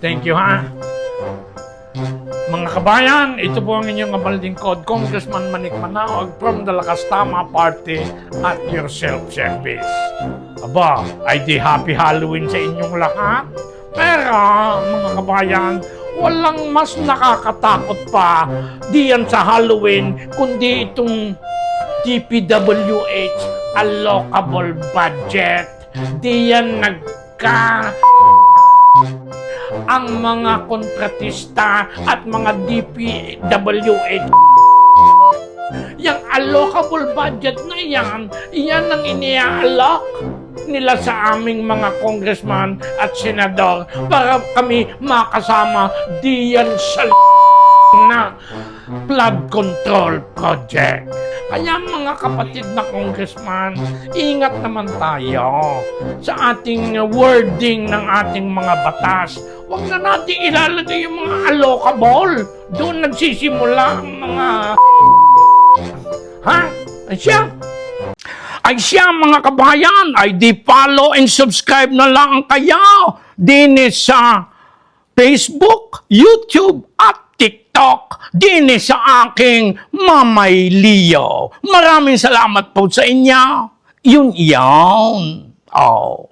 Thank you, ha? Mga kabayan, ito po ang inyong kabalding code, Congressman Manik Manaog from the Lakas Tama Party at your self-service. Aba, ay di happy Halloween sa inyong lahat. Pero, mga kabayan, walang mas nakakatakot pa diyan sa Halloween kundi itong DPWH allocable budget. Diyan nagka ang mga kontratista at mga DPWH yung allocable budget na yan, yan ang iniaalok nila sa aming mga congressman at senador para kami makasama diyan sa na flood control project. Kaya mga kapatid na congressman, ingat naman tayo sa ating wording ng ating mga batas. Huwag na natin ilalagay yung mga allocable. Doon nagsisimula ang mga... Ha? Ay siya? Ay siya mga kabayan, ay di follow and subscribe na lang kayo din sa Facebook, YouTube at TikTok din sa aking Mamay Leo. Maraming salamat po sa inyo. Yun yan. Oh.